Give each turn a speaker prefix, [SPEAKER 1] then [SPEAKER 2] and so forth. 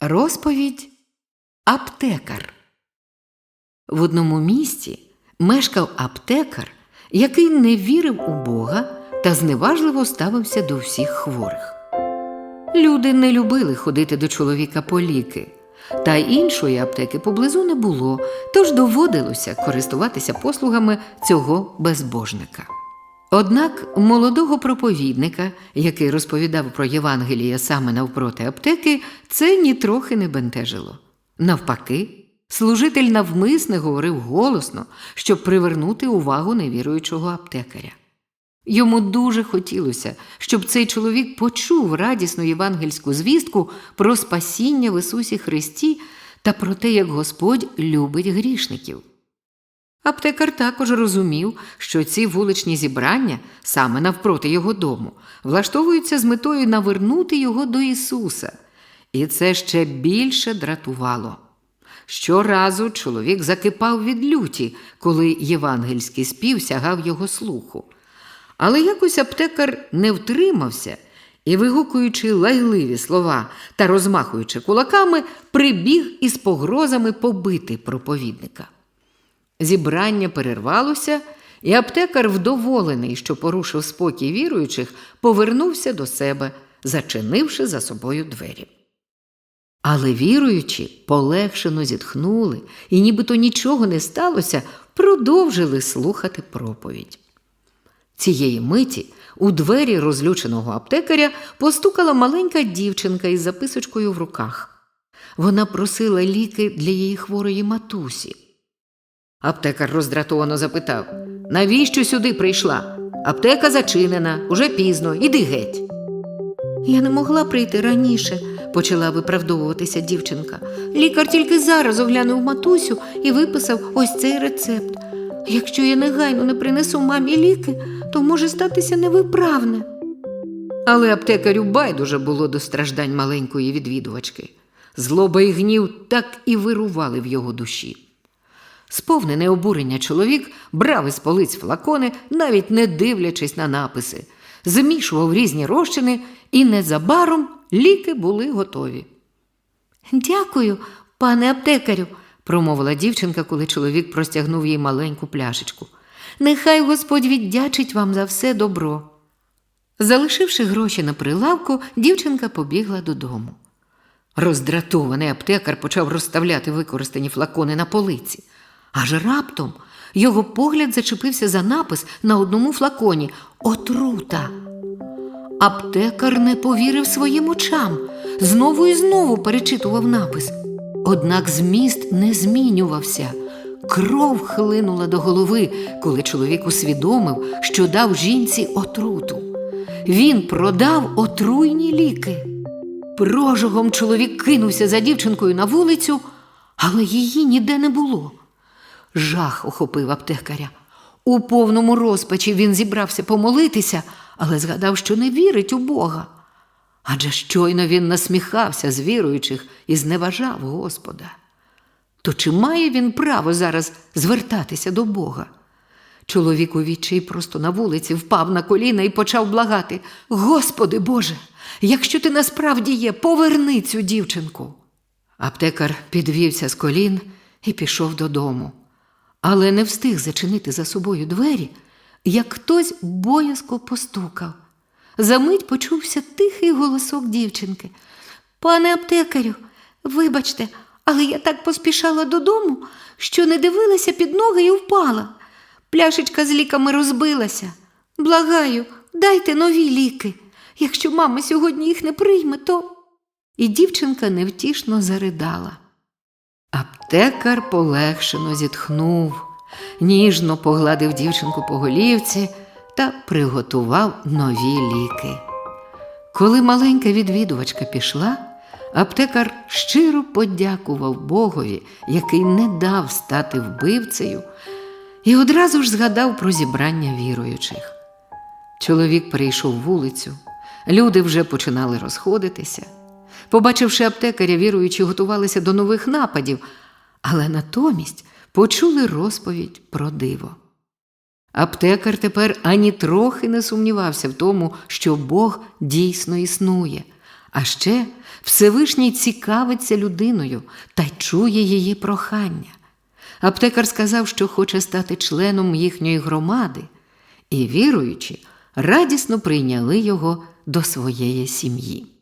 [SPEAKER 1] Розповідь Аптекар. В одному місті мешкав аптекар, який не вірив у Бога та зневажливо ставився до всіх хворих. Люди не любили ходити до чоловіка по ліки, та іншої аптеки поблизу не було, тож доводилося користуватися послугами цього безбожника. Однак молодого проповідника, який розповідав про Євангеліє саме навпроти аптеки, це нітрохи не бентежило. Навпаки, служитель навмисне говорив голосно, щоб привернути увагу невіруючого аптекаря. Йому дуже хотілося, щоб цей чоловік почув радісну євангельську звістку про спасіння в Ісусі Христі та про те, як Господь любить грішників. Аптекар також розумів, що ці вуличні зібрання, саме навпроти його дому, влаштовуються з метою навернути його до Ісуса, і це ще більше дратувало. Щоразу чоловік закипав від люті, коли євангельський спів сягав його слуху. Але якось аптекар не втримався і, вигукуючи лайливі слова та розмахуючи кулаками, прибіг із погрозами побити проповідника. Зібрання перервалося, і аптекар, вдоволений, що порушив спокій віруючих, повернувся до себе, зачинивши за собою двері. Але віруючі полегшено зітхнули і, нібито нічого не сталося, продовжили слухати проповідь. Цієї миті у двері розлюченого аптекаря постукала маленька дівчинка із записочкою в руках. Вона просила ліки для її хворої матусі. Аптекар роздратовано запитав Навіщо сюди прийшла? Аптека зачинена, уже пізно, іди геть. Я не могла прийти раніше, почала виправдовуватися дівчинка. Лікар тільки зараз оглянув матусю і виписав ось цей рецепт. Якщо я негайно не принесу мамі ліки, то може статися невиправне. Але аптекарю байдуже було до страждань маленької відвідувачки. Злоба і гнів так і вирували в його душі. Сповнене обурення чоловік брав із полиць флакони, навіть не дивлячись на написи, змішував різні розчини, і незабаром ліки були готові. Дякую, пане аптекарю, промовила дівчинка, коли чоловік простягнув їй маленьку пляшечку. Нехай Господь віддячить вам за все добро. Залишивши гроші на прилавку, дівчинка побігла додому. Роздратований аптекар почав розставляти використані флакони на полиці. Аж раптом його погляд зачепився за напис на одному флаконі Отрута. Аптекар не повірив своїм очам, знову і знову перечитував напис. Однак зміст не змінювався. Кров хлинула до голови, коли чоловік усвідомив, що дав жінці отруту. Він продав отруйні ліки. Прожогом чоловік кинувся за дівчинкою на вулицю, але її ніде не було. Жах охопив аптекаря. У повному розпачі він зібрався помолитися, але згадав, що не вірить у Бога. Адже щойно він насміхався з віруючих і зневажав Господа. То чи має він право зараз звертатися до Бога? Чоловік у відчаї просто на вулиці впав на коліна і почав благати Господи Боже, якщо ти насправді є, поверни цю дівчинку. Аптекар підвівся з колін і пішов додому, але не встиг зачинити за собою двері, як хтось боязко постукав. Замить почувся тихий голосок дівчинки. Пане аптекарю, вибачте, але я так поспішала додому, що не дивилася під ноги і впала. Пляшечка з ліками розбилася. Благаю, дайте нові ліки. Якщо мама сьогодні їх не прийме, то. І дівчинка невтішно заридала. Аптекар полегшено зітхнув, ніжно погладив дівчинку по голівці та приготував нові ліки. Коли маленька відвідувачка пішла, аптекар щиро подякував Богові, який не дав стати вбивцею, і одразу ж згадав про зібрання віруючих. Чоловік перейшов вулицю, люди вже починали розходитися. Побачивши аптекаря, віруючі готувалися до нових нападів, але натомість почули розповідь про диво. Аптекар тепер ані трохи не сумнівався в тому, що Бог дійсно існує, А ще Всевишній цікавиться людиною та чує її прохання. Аптекар сказав, що хоче стати членом їхньої громади, і віруючі радісно прийняли його до своєї сім'ї.